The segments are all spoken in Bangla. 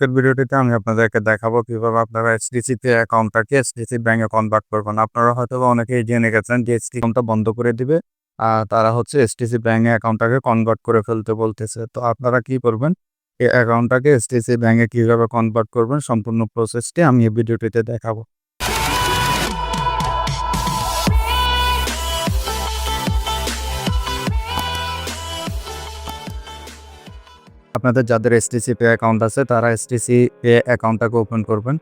আজকের ভিডিওটিতে আমি আপনাদেরকে দেখাবো কীভাবে আপনারা এইচডিসি পে অ্যাকাউন্টটাকে এইচডিসি ব্যাঙ্কে কনভার্ট করবেন। আপনারা হয়তো অনেকেই জেনে গেছেন যে এইচডি অ্যাকাউন্টটা বন্ধ করে দিবে, আর তারা হচ্ছে এইচডিসি ব্যাঙ্কে অ্যাকাউন্টটাকে কনভার্ট করে ফেলতে বলতেছে। তো আপনারা কি করবেন? এই অ্যাকাউন্টটাকে এইচডিসি ব্যাঙ্কে কীভাবে কনভার্ট করবেন? সম্পূর্ণ প্রসেসটি আমি এই ভিডিওটিতে দেখাবো। আপনাদের যাদের এসটিসি পে অ্যাকাউন্ট আছে, তারা এসটিসি পে অ্যাকাউন্টটাকে ওপেন করবেন।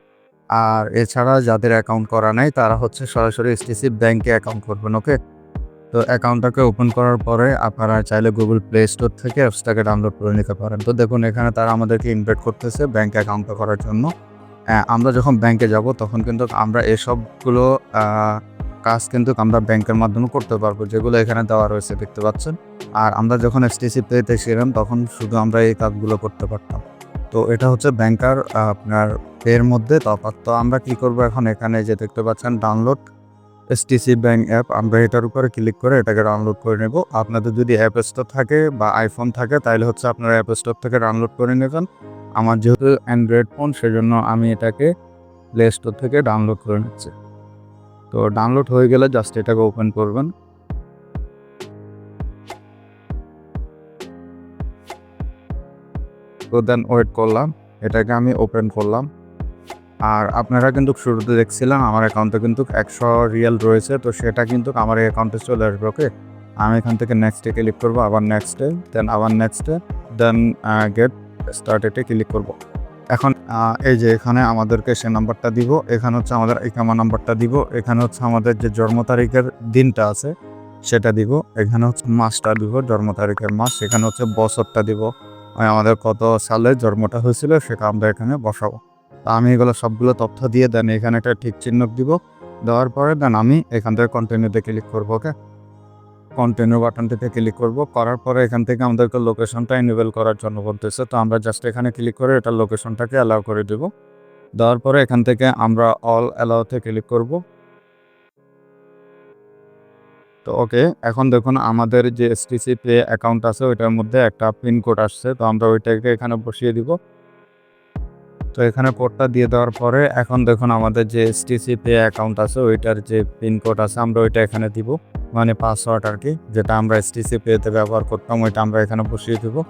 আর এছাড়া যাদের অ্যাকাউন্ট করা নাই, তারা হচ্ছে সরাসরি এসটিসি ব্যাংকে অ্যাকাউন্ট করবেন ওকে তো অ্যাকাউন্টটাকে ওপেন করার পরে আপনারা চাইলে গুগল প্লে স্টোর থেকে অ্যাপসটাকে ডাউনলোড করে নিতে পারেন। তো দেখুন, এখানে তারা আমাদেরকে ইনভাইট করতেছে ব্যাংক অ্যাকাউন্টটা করার জন্য। আমরা যখন ব্যাংকে যাব, তখন কিন্তু আমরা এসবগুলো কাজ কিন্তু আমরা ব্যাংকের মাধ্যমে করতে পারব, যেগুলো এখানে দেওয়া রয়েছে, দেখতে পাচ্ছেন? আর আমরা যখন এসটিসি পেতে ছিলাম, তখন শুধু আমরা এই কাজগুলো করতে পারতাম। তো এটা হচ্ছে ব্যাংকার আপনার পের মধ্যে তফাৎ। তো আমরা কি করব এখন? এখানে যে দেখতে পাচ্ছেন ডাউনলোড এসটিসি ব্যাংক অ্যাপ আমরা এটার উপরে ক্লিক করে এটাকে ডাউনলোড করে নেব। আপনাদের যদি অ্যাপ স্টোর থাকে বা আইফোন থাকে, তাহলে হচ্ছে আপনারা অ্যাপ স্টোর থেকে ডাউনলোড করে নেবেন। আমার যেহেতু অ্যান্ড্রয়েড ফোন সেজন্য আমি এটাকে প্লে স্টোর থেকে ডাউনলোড করে নিচ্ছি। তো ডাউনলোড হয়ে গেলে জাস্ট এটাকে ওপেন করবেন। তো দেন ওয়েট করলাম। এটাকে আমি ওপেন করলাম। আর আপনারা কিন্তু শুরুতে দেখছিলাম, আমার অ্যাকাউন্টে কিন্তু একশো রিয়েল রয়েছে। তো সেটা কিন্তু আমার অ্যাকাউন্টে চলে আসবে ওকে আমি এখান থেকে নেক্সটে ক্লিক করব, আবার নেক্সটে দেন আবার নেক্সটে দেন গেট স্টার্টেটে ক্লিক করব। এখন এই যে এখানে আমাদেরকে সে নাম্বারটা দিব, এখানে হচ্ছে আমাদের ইকামা নাম্বারটা দিব, এখানে হচ্ছে আমাদের যে জন্ম তারিখের দিনটা আছে, সেটা দিব, এখানে হচ্ছে মাসটা দিব, জন্ম তারিখের মাস, এখানে হচ্ছে বছরটা দিব। আমাদের কত সালে জন্মটা হয়েছিল সেটা আমরা এখানে বসাবো। তা আমি এগুলো সবগুলো তথ্য দিয়ে দেন, এখানে একটা ঠিক চিহ্ন দিব। দেওয়ার পরে দেন আমি এখান থেকে কন্টিনিউতে ক্লিক করব ওকে কন্টিনিউ বাটনটিতে ক্লিক করব। করার পরে এখান থেকে আমাদেরকে লোকেশনটা ইনেবল করার জন্য বলতেছে। তো আমরা জাস্ট এখানে ক্লিক করে এটা লোকেশনটাকে অ্যালাউ করে দেব। দেওয়ার পরে এখান থেকে আমরা অল অ্যালাউতে ক্লিক করব। তো ওকে, এখন দেখুন আমাদের যে এসটিসি পে অ্যাকাউন্ট আছে, ওইটার মধ্যে একটা পিনকোড আসছে, তো আমরা ওইটাকে এখানে বসিয়ে দিব। তো এখানে কোডটা দিয়ে দেওয়ার পরে এখন দেখুন আমাদের যে এসটিসি পে অ্যাকাউন্ট আছে, ওইটার যে পিনকোড আছে, আমরা ওইটা এখানে দিব। মানে পাসওয়ার্ড আর কি, যেটা আমরা এসটিসি পেতে ব্যবহার করতাম, ওইটা আমরা এখানে বসিয়ে দেবো।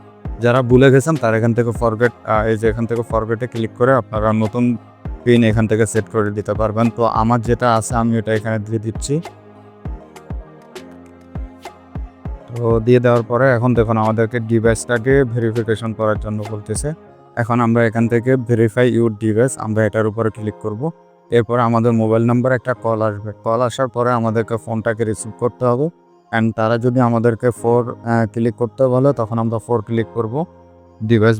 যারা ভুলে গেছেন, তারা এখান থেকে ফরগেট এই যে এখান থেকে ফরগেটে ক্লিক করে আপনারা নতুন পিন এখান থেকে সেট করে দিতে পারবেন। তো আমার যেটা আছে, আমি ওটা এখানে দিয়ে দিচ্ছি। তো দিয়ে দেওয়ার পরে এখন দেখুন আমাদেরকে ডিভাইসটাকে ভেরিফিকেশন করার জন্য বলতেছে। এখন আমরা এখান থেকে ভেরিফাই ইউর ডিভাইস আমরা এটার উপরে ক্লিক করব। এরপর আমাদের মোবাইল নাম্বার একটা কল আসবে। কল আসার পরে আমাদেরকে ফোনটাকে রিসিভ করতে হবে। অ্যান্ড তারা যদি আমাদেরকে ফোর ক্লিক করতে বলে, তখন আমরা ফোর ক্লিক করব। ডিভাইস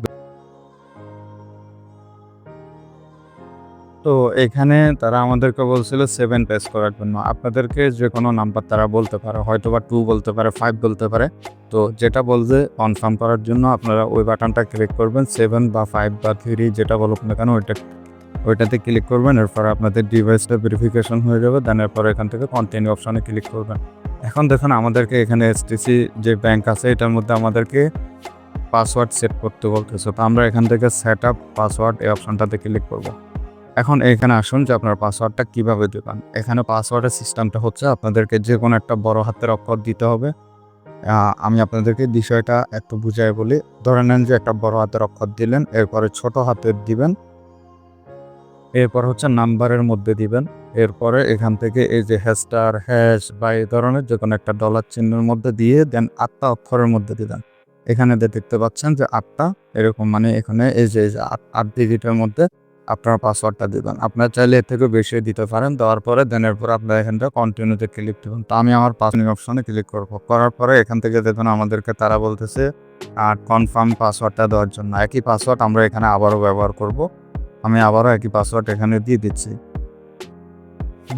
তো এখানে তারা আমাদেরকে বলছিল সেভেন প্রেস করার জন্য। আপনাদেরকে যে কোনো নাম্বার তারা বলতে পারে হয়তো বা টু বলতে পারে ফাইভ বলতে পারে। তো যেটা বলছে কনফার্ম করার জন্য আপনারা ওই বাটনটা ক্লিক করবেন সেভেন বা ফাইভ বা থ্রি যেটা বলুক না কেন, ওইটা ওইটাতে ক্লিক করবেন, এরপর আপনাদের ডিভাইসটা ভেরিফিকেশন হয়ে যাবে দেন এরপর এখান থেকে কন্টিনিউ অপশানে ক্লিক করবেন। এখন দেখুন, আমাদেরকে এখানে এসটিসি যে ব্যাংক আছে, এটার মধ্যে আমাদেরকে পাসওয়ার্ড সেট করতে বলতেছে। তো আমরা এখান থেকে সেট আপ পাসওয়ার্ড এই অপশনটাতে ক্লিক করব। এখন এখানে আসুন যে আপনার পাসওয়ার্ডটা কীভাবে দেবেন। এখানে পাসওয়ার্ডের সিস্টেমটা হচ্ছে আপনাদেরকে যে কোনো একটা বড় হাতের অক্ষর দিতে হবে। আমি আপনাদেরকে বিষয়টা একটু বুঝাই বলি। ধরে নেন যে একটা বড় হাতের অক্ষর দিলেন, এরপরে ছোট হাতের দিবেন। এরপর হচ্ছে নাম্বারের মধ্যে দিবেন। এরপরে এখান থেকে এই যে হ্যাশটার হ্যাশ বা এই ধরনের যে কোনো একটা ডলার চিহ্নের মধ্যে দিয়ে দেন আটটা অক্ষরের মধ্যে দিবেন। এখানে দেখতে পাচ্ছেন যে আটটা, এরকম মানে এখানে এই যে আট ডিজিটের মধ্যে আপনার পাসওয়ার্ডটা দিবেন। আপনার চাইলে এর থেকে বেশি দিতে পারেন। দেওয়ার পরে দেন এরপর আপনার এখানটা কন্টিনিউতে ক্লিক দেবেন। তো আমি আমার পাসওয়ার্ড অপশনে ক্লিক করব। করার পরে এখান থেকে দেখুন আমাদেরকে তারা বলতেছে আর কনফার্ম পাসওয়ার্ডটা দেওয়ার জন্য। একই পাসওয়ার্ড আমরা এখানে আবারও ব্যবহার করব। আমি আবারও একই পাসওয়ার্ড এখানে দিয়ে দিচ্ছি।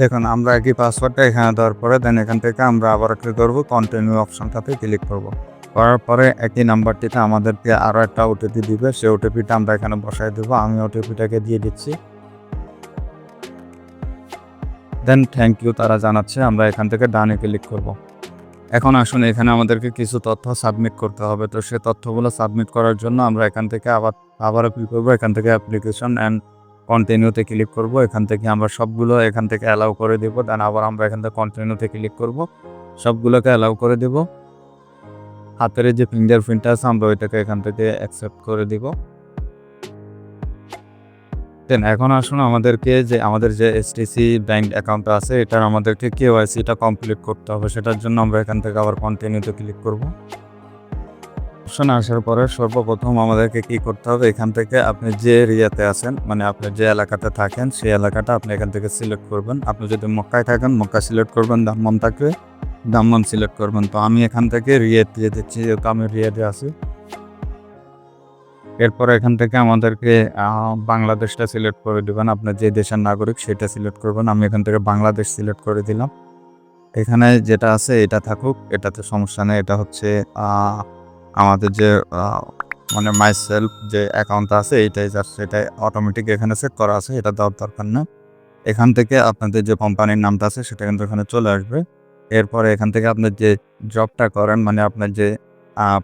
দেখুন, আমরা একই পাসওয়ার্ডটা এখানে দেওয়ার পরে দেন এখান থেকে আমরা আবার কি করব। কন্টিনিউ অপশনটাতে ক্লিক করব। করার পরে একই নাম্বারটিতে আমাদেরকে আরও একটা ওটিপি দিবে। সেই ওটিপিটা আমরা এখানে বসাই দেবো। আমি ওটিপিটাকে দিয়ে দিচ্ছি। দেন থ্যাংক ইউ তারা জানাচ্ছে। আমরা এখান থেকে ডানে ক্লিক করব। এখন আসুন, এখানে আমাদেরকে কিছু তথ্য সাবমিট করতে হবে। তো সে তথ্যগুলো সাবমিট করার জন্য আমরা এখান থেকে আবার, আবারও ক্লিক করব। এখান থেকে অ্যাপ্লিকেশন অ্যান্ড কন্টিনিউতে ক্লিক করব। এখান থেকে আমরা সবগুলো এখান থেকে অ্যালাউ করে দেবো। দেন আবার আমরা এখান থেকে কন্টিনিউতে ক্লিক করব। সবগুলোকে অ্যালাউ করে দেব। হাতের যে ফিঙ্গার প্রিন্ট আছে, আমরা ওইটাকে এখান থেকে অ্যাকসেপ্ট করে দিব। দেন এখন আসুন আমাদেরকে যে, আমাদের যে এসটিসি ব্যাংক অ্যাকাউন্ট আছে, এটার আমাদেরকে কেওয়াইসিটা কমপ্লিট করতে হবে। সেটার জন্য আমরা এখান থেকে আবার কন্টিনিউতে ক্লিক করব। অপশন আসার পরে সর্বপ্রথম আমাদেরকে কি করতে হবে, এখান থেকে আপনি যে এরিয়াতে আছেন মানে আপনি যে এলাকাতে থাকেন, সেই এলাকাটা আপনি এখান থেকে সিলেক্ট করবেন। আপনি যদি মক্কায় থাকেন, মক্কা সিলেক্ট করবেন দাম্মাম থাকলে দাম্মাম সিলেক্ট করবেন। তো আমি এখান থেকে রিয়েট দিয়ে দিচ্ছি, যেহেতু আমি রিয়েটে আছি। এরপর এখান থেকে আমাদেরকে বাংলাদেশটা সিলেক্ট করে দেবেন। আপনার যে দেশের নাগরিক সেটা সিলেক্ট করবেন। আমি এখান থেকে বাংলাদেশ সিলেক্ট করে দিলাম। এখানে যেটা আছে, এটা থাকুক, এটাতে সমস্যা নেই। এটা হচ্ছে আমাদের যে মানে মাই সেলফ যে অ্যাকাউন্ট আছে, এইটাই জাস্ট সেটাই অটোমেটিক এখানে সেট করা আছে। এটা দেওয়ার দরকার না। এখান থেকে আপনাদের যে কোম্পানির নামটা আছে, সেটা কিন্তু এখানে চলে আসবে। এরপরে এখান থেকে আপনার যে জবটা করেন মানে আপনার যে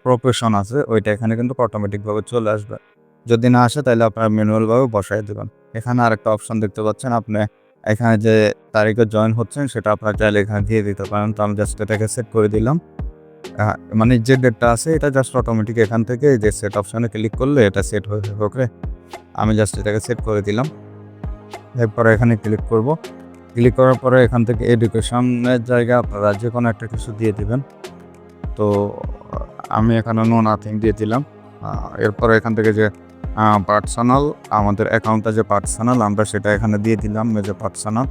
প্রফেশন আছে, ওইটা এখানে কিন্তু অটোমেটিকভাবে চলে আসবে। যদি না আসে, তাহলে আপনার ম্যানুয়ালভাবে বসাই দেবেন। এখানে আরেকটা অপশন দেখতে পাচ্ছেন, আপনি এখানে যে তারিখে জয়েন হচ্ছেন, সেটা আপনার চাইলে এখানে দিয়ে দিতে পারেন। তো আমি জাস্ট এটাকে সেট করে দিলাম। মানে যে ডেটটা আছে, এটা জাস্ট অটোমেটিক এখান থেকে যে সেট অপশানে ক্লিক করলে এটা সেট হয়ে ওকে আমি জাস্ট এটাকে সেট করে দিলাম। এরপরে এখানে ক্লিক করব। ক্লিক করার পরে এখান থেকে এডুকেশনের জায়গা আপনারা যে কোনো একটা কিছু দিয়ে দিবেন। তো, আমি এখানে নো নাথিং দিয়ে দিলাম। এরপরে এখান থেকে যে পার্সোনাল আমাদের অ্যাকাউন্টটা যে পার্সোনাল আমরা সেটা এখানে দিয়ে দিলাম যে পার্সোনাল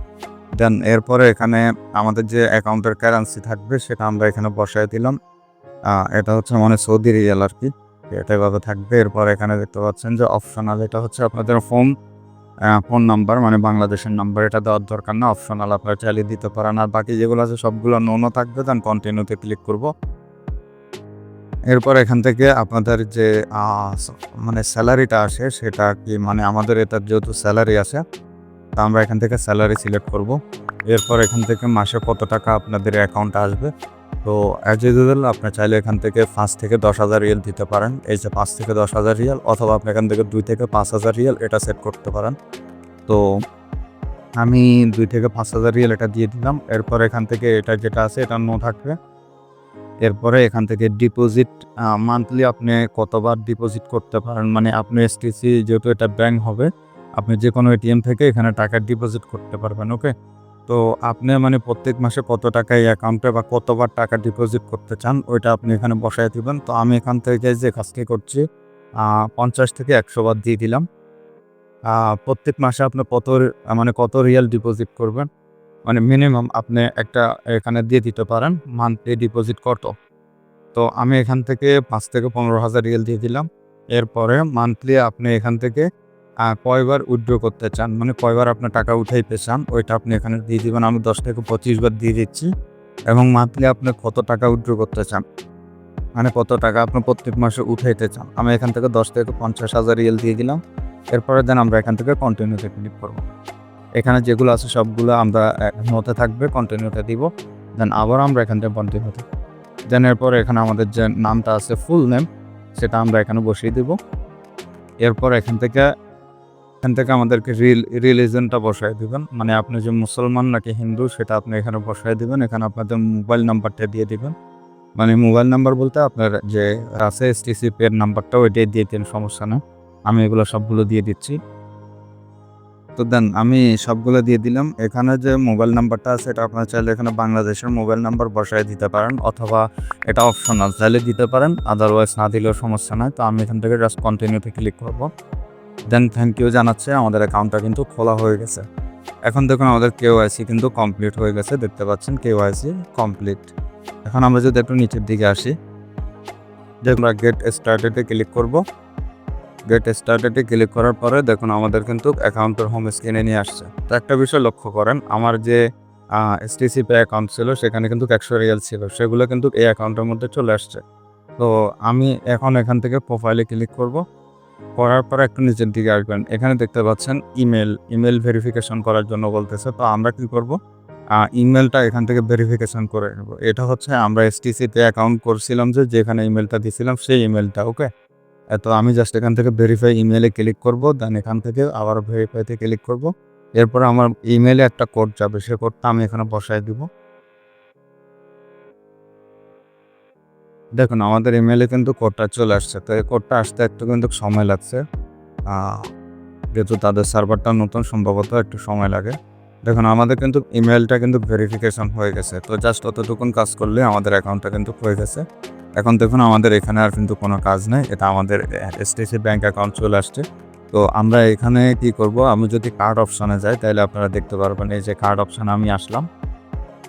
দেন এরপরে এখানে আমাদের যে অ্যাকাউন্টের কারেন্সি থাকবে, সেটা আমরা এখানে বসায় দিলাম। এটা হচ্ছে মানে সৌদি রিয়াল আর কি। এটা এভাবে থাকবে। এরপর এখানে দেখতে পাচ্ছেন যে অপশনাল এটা হচ্ছে আপনাদের ফোন ফোন নাম্বার মানে বাংলাদেশের নাম্বার এটা দেওয়ার দরকার না অপশনাল আপনারা চালিয়ে দিতে পারেন আর বাকি যেগুলো আছে সবগুলো নোনো থাকবে দেন কন্টিনিউতে ক্লিক করব। এরপর এখান থেকে আপনাদের যে মানে স্যালারিটা আসে, সেটা কি মানে আমাদের এটার যেহেতু স্যালারি আছে, তা আমরা এখান থেকে স্যালারি সিলেক্ট করব। এরপর এখান থেকে মাসে কত টাকা আপনাদের অ্যাকাউন্টে আসবে? তো অ্যাজ ইউজুয়াল আপনি চাইলে এখান থেকে পাঁচ থেকে দশ হাজার রিয়েল দিতে পারেন। এই যে পাঁচ থেকে দশ হাজার রিয়াল অথবা আপনি এখান থেকে দুই থেকে পাঁচ হাজার রিয়াল এটা সেট করতে পারেন। তো আমি দুই থেকে পাঁচ হাজার রিয়েল এটা দিয়ে দিলাম। এরপর এখান থেকে এটা যেটা আছে এটা নো থাকবে। এরপরে এখান থেকে ডিপোজিট মান্থলি আপনি কতবার ডিপোজিট করতে পারেন? মানে আপনি এসটিসি যেহেতু এটা ব্যাংক হবে, আপনি যে কোনো এটিএম থেকে এখানে টাকা ডিপোজিট করতে পারবেন ওকে তো আপনি মানে প্রত্যেক মাসে কত টাকা এই অ্যাকাউন্টে বা কতবার টাকা ডিপোজিট করতে চান, ওইটা আপনি এখানে বসায় দিবেন। তো আমি এখান থেকে যে কাজটি করছি পঞ্চাশ থেকে একশো বার দিয়ে দিলাম। প্রত্যেক মাসে আপনি কত মানে কত রিয়াল ডিপোজিট করবেন? মানে মিনিমাম আপনি একটা এখানে দিয়ে দিতে পারেন মান্থলি ডিপোজিট কত? তো আমি এখান থেকে পাঁচ থেকে পনেরো হাজার রিয়েল দিয়ে দিলাম। এরপরে মান্থলি আপনি এখান থেকে কয়বার উইথড্র করতে চান মানে কয়বার আপনার টাকা উঠাইতে চান, ওইটা আপনি এখানে দিয়ে দিবেন। আমি দশ থেকে পঁচিশ বার দিয়ে দিচ্ছি এবং মান্থলি আপনি কত টাকা উইথড্র করতে চান মানে কত টাকা আপনি প্রত্যেক মাসে উঠাইতে চান। আমি এখান থেকে দশ থেকে পঞ্চাশ হাজার রিয়েল দিয়ে দিলাম, এরপরে দেন আমরা এখান থেকে কন্টিনিউতে ক্লিক করব। এখানে যেগুলো আছে সবগুলো আমরা মতে থাকবে কন্টিনিউতে দিব দেন আবার আমরা এখান থেকে কন্টিনিউতে দেন এরপর এখানে আমাদের যে নামটা আছে ফুল নেম সেটা আমরা এখানে বসিয়ে দিব। এরপর এখান থেকে এখান থেকে আমাদেরকে রিল রিলিজনটা বসায় দিবেন। মানে আপনি যে মুসলমান নাকি হিন্দু, সেটা আপনি এখানে বসায় দিবেন। এখানে আপনাদের মোবাইল নাম্বারটা দিয়ে দিবেন। মানে মোবাইল নাম্বার বলতে আপনার যে আছে এসটিসি পের নাম্বারটা ওইটাই দিয়ে দিন, সমস্যা না আমি এগুলো সবগুলো দিয়ে দিচ্ছি। তো দেন, আমি সবগুলো দিয়ে দিলাম। এখানে যে মোবাইল নাম্বারটা আছে, এটা আপনার চাইলে এখানে বাংলাদেশের মোবাইল নাম্বার বসায় দিতে পারেন, অথবা এটা অপশনাল চাইলে দিতে পারেন। আদারওয়াইজ না দিলেও সমস্যা নয় তো আমি এখান থেকে জাস্ট কন্টিনিউতে ক্লিক করব। দেন থ্যাংক ইউ জানাচ্ছে, আমাদের অ্যাকাউন্টটা কিন্তু খোলা হয়ে গেছে। এখন দেখুন আমাদের কেওয়াইসি কিন্তু কমপ্লিট হয়ে গেছে, দেখতে পাচ্ছেন কেওয়াইসি কমপ্লিট এখন আমরা যদি একটু নিচের দিকে আসি যে আমরা গেট স্টার্টেডে ক্লিক করব। গেট স্টার্টেডে ক্লিক করার পরে দেখুন আমাদের কিন্তু অ্যাকাউন্টের হোম স্ক্রিনে নিয়ে আসছে। তো একটা বিষয় লক্ষ্য করেন, আমার যে এস এসটিসি পে অ্যাকাউন্ট ছিল, সেখানে কিন্তু একশো রিয়াল ছিল, সেগুলো কিন্তু এই অ্যাকাউন্টের মধ্যে চলে আসছে। তো আমি এখন এখান থেকে প্রোফাইলে ক্লিক করব। করার পর একটু নিচের দিকে আসবেন। এখানে দেখতে পাচ্ছেন ইমেল ইমেল ভেরিফিকেশন করার জন্য বলতেছে। তো আমরা কি করব? ইমেলটা এখান থেকে ভেরিফিকেশন করে নেব। এটা হচ্ছে আমরা এসটিসিতে অ্যাকাউন্ট করছিলাম যে যেখানে ইমেলটা দিয়েছিলাম সেই ইমেলটা ওকে তো আমি জাস্ট এখান থেকে ভেরিফাই ইমেলে ক্লিক করব দেন এখান থেকে আবার ভেরিফাইতে ক্লিক করব। এরপর আমার ইমেলে একটা কোড যাবে, সে কোডটা আমি এখানে বসাই দিব। দেখুন, আমাদের ইমেলে কিন্তু কোডটা চলে আসছে। তো এই কোডটা আসতে একটু কিন্তু সময় লাগছে। যেহেতু তাদের সার্ভারটা নতুন, সম্ভবত একটু সময় লাগে। দেখুন, আমাদের কিন্তু ইমেলটা কিন্তু ভেরিফিকেশন হয়ে গেছে। তো জাস্ট অতটুকুন কাজ করলে আমাদের অ্যাকাউন্টটা কিন্তু হয়ে গেছে। এখন দেখুন, আমাদের এখানে আর কিন্তু কোনো কাজ নেই। এটা আমাদের এসটিসি ব্যাঙ্ক অ্যাকাউন্ট চলে আসছে। তো আমরা এখানে কি করব? আমি যদি কার্ড অপশানে যাই, তাহলে আপনারা দেখতে পারবেন, এই যে কার্ড অপশানে আমি আসলাম।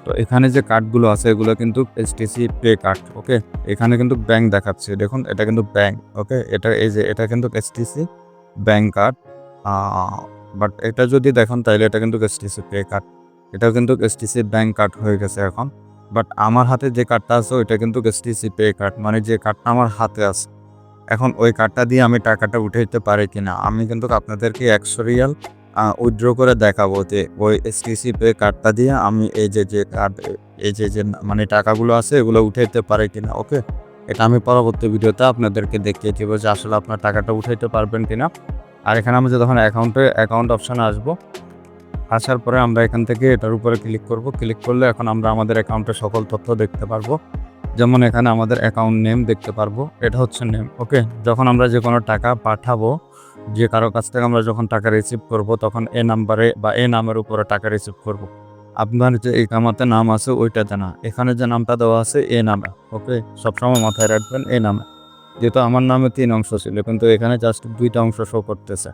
তো এখানে যে কার্ডগুলো আছে, এগুলো কিন্তু এসটিসি পে কার্ড ওকে এখানে কিন্তু ব্যাংক দেখাচ্ছে। দেখুন, এটা কিন্তু ব্যাংক ওকে এটা এই যে, এটা কিন্তু এসটিসি ব্যাংক কার্ড বাট এটা যদি দেখেন, তাহলে এটা কিন্তু এসটিসি পে কার্ড এটা কিন্তু এসটিসি ব্যাংক কার্ড হয়ে গেছে এখন। বাট আমার হাতে যে কার্ডটা আছে, ওইটা কিন্তু এসটিসি পে কার্ড মানে যে কার্ডটা আমার হাতে আছে। এখন ওই কার্ডটা দিয়ে আমি টাকাটা উঠে দিতে পারি কিনা, আমি কিন্তু আপনাদেরকে একশো রিয়াল উইথড্র করে দেখাবো যে ওই এসটিসি পে কার্ডটা দিয়ে আমি এই যে যে কার্ড এই যে যে মানে টাকাগুলো আছে, এগুলো উঠাইতে পারি কিনা ওকে এটা আমি পরবর্তী ভিডিওতে আপনাদেরকে দেখিয়ে দিব যে আসলে আপনার টাকাটা উঠাইতে পারবেন কিনা। আর এখানে আমি যখন অ্যাকাউন্টে অ্যাকাউন্ট অপশানে আসব, আসার পরে আমরা এখান থেকে এটার উপরে ক্লিক করব। ক্লিক করলে এখন আমরা আমাদের অ্যাকাউন্টের সকল তথ্য দেখতে পারব। যেমন এখানে আমাদের অ্যাকাউন্ট নেম দেখতে পারব, এটা হচ্ছে নেম ওকে যখন আমরা যে কোনো টাকা পাঠাবো যে কারও কাছ থেকে আমরা যখন টাকা রিসিভ করব, তখন এ নাম্বারে বা এ নামের উপরে টাকা রিসিভ করব। আপনার যে এই কামাতে নাম আছে, ওইটাতে না। এখানে যে নামটা দেওয়া আছে, এ নামে। ওকে? সবসময় মাথায় রাখবেন, এ নামে। যেহেতু আমার নামে তিন অংশ ছিল, কিন্তু এখানে জাস্ট দুইটা অংশ শো করতেছে।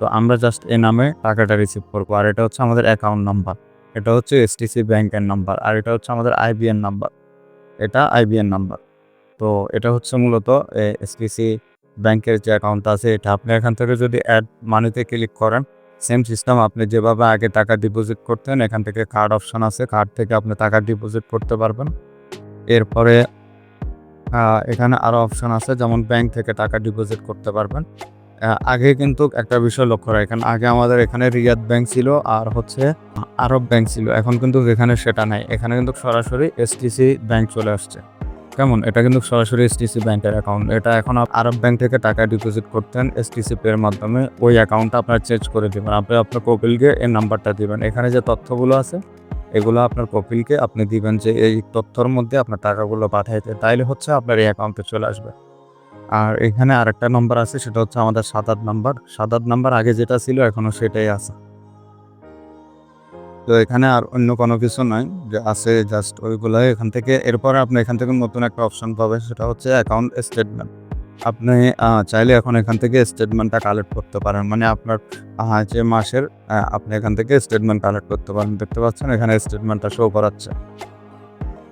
তো আমরা জাস্ট এ নামে টাকাটা রিসিভ করব। আর এটা হচ্ছে আমাদের অ্যাকাউন্ট নাম্বার এটা হচ্ছে এসটিসি ব্যাংকের নাম্বার আর এটা হচ্ছে আমাদের আইবিএন নাম্বার এটা আইবিএন নাম্বার তো এটা হচ্ছে মূলত এসটিসি ব্যাংকের যে অ্যাকাউন্ট আছে, এটা আপনি এখান থেকে যদি অ্যাড মানিতে ক্লিক করেন সেম সিস্টেম আপনি যেভাবে আগে টাকা ডিপোজিট করতেন, এখান থেকে কার্ড অপশন আছে কার্ড থেকে আপনি টাকা ডিপোজিট করতে পারবেন। এরপরে এখানে আরও অপশন আছে, যেমন ব্যাংক থেকে টাকা ডিপোজিট করতে পারবেন। আগে কিন্তু একটা বিষয় লক্ষ্য রাখেন, আগে আমাদের এখানে রিয়াদ ব্যাংক ছিল আর হচ্ছে আরব ব্যাংক ছিল, এখন কিন্তু এখানে সেটা নাই, এখানে কিন্তু সরাসরি এসটিসি ব্যাংক চলে আসছে। কেমন? এটা কিন্তু সরাসরি এসটিসি ব্যাংকের অ্যাকাউন্ট এটা এখন আরব ব্যাংক থেকে টাকা ডিপোজিট করতেন এসটিসি পে এর মাধ্যমে। ওই অ্যাকাউন্টটা আপনার চেঞ্জ করে দিবেন। আপনি আপনার কপিলকে এই নাম্বারটা দিবেন। এখানে যে তথ্যগুলো আছে, এগুলো আপনার কপিলকে আপনি দিবেন যে এই তথ্যর মধ্যে আপনার টাকাগুলো পাঠাইতে। তাইলে হচ্ছে আপনার এই অ্যাকাউন্টে চলে আসবে। আর এখানে আরেকটা নাম্বার আছে, সেটা হচ্ছে আমাদের সাত আট নাম্বার সাত আট নাম্বার আগে যেটা ছিল এখনও সেটাই আছে। তো এখানে আর অন্য কোনো কিছু নাই। যে আছে জাস্ট ওইগুলো এখান থেকে এরপরে আপনি এখান থেকে নতুন একটা অপশন পাবেন, সেটা হচ্ছে অ্যাকাউন্ট স্টেটমেন্ট আপনি চাইলে এখন এখান থেকে স্টেটমেন্টটা কালেক্ট করতে পারেন। মানে আপনার যে মাসের আপনি এখান থেকে স্টেটমেন্ট কালেক্ট করতে পারেন। দেখতে পাচ্ছেন এখানে স্টেটমেন্টটা শো করাচ্ছে।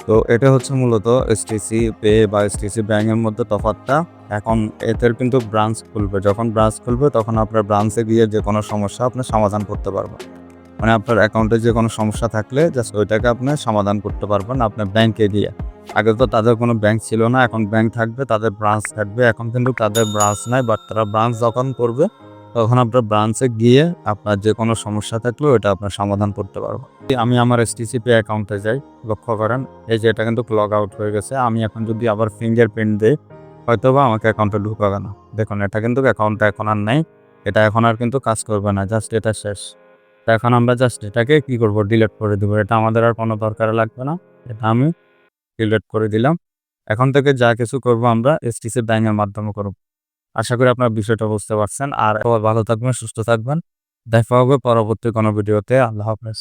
তো এটা হচ্ছে মূলত এসটিসি পে বা এসটিসি ব্যাংকের মধ্যে তফাৎটা। এখন এদের কিন্তু ব্রাঞ্চ খুলবে। যখন ব্রাঞ্চ খুলবে, তখন আপনার ব্রাঞ্চে গিয়ে যে কোনো সমস্যা আপনি সমাধান করতে পারবেন। মানে আপনার অ্যাকাউন্টে যে কোনো সমস্যা থাকলে জাস্ট ওইটাকে আপনি সমাধান করতে পারবেন আপনার ব্যাংকে গিয়ে আগে তো তাদের কোনো ব্যাংক ছিল না, এখন ব্যাংক থাকবে, তাদের ব্রাঞ্চ থাকবে, এখন কিন্তু তাদের ব্রাঞ্চ নাই বাট তারা ব্রাঞ্চ যখন করবে, তখন আপনার ব্রাঞ্চে গিয়ে আপনার যে কোনো সমস্যা থাকলেও এটা আপনার সমাধান করতে পারব। আমি আমার এসটিসি পে অ্যাকাউন্টে যাই, লক্ষ্য করেন, এই যে এটা কিন্তু লগ আউট হয়ে গেছে, আমি এখন যদি আবার ফিঙ্গার প্রিন্ট দিই হয়তো বা আমাকে অ্যাকাউন্টে ঢুকাবে না। দেখুন, এটা কিন্তু অ্যাকাউন্টটা এখন আর নেই, এটা এখন আর কিন্তু কাজ করবে না জাস্ট এটা শেষ। তো এখন আমরা জাস্ট এটাকে কি করব? ডিলেট করে দেবো। এটা আমাদের আর কোনো দরকার লাগবে না। এটা আমি ডিলেট করে দিলাম। এখন থেকে যা কিছু করব আমরা এসটিসি ব্যাংকের মাধ্যমে করব। আশা করি আপনার বিষয়টা বুঝতে পারছেন। আর ভালো থাকবেন, সুস্থ থাকবেন। দেখা হবে পরবর্তী কোনো ভিডিওতে। আল্লাহ হাফেজ।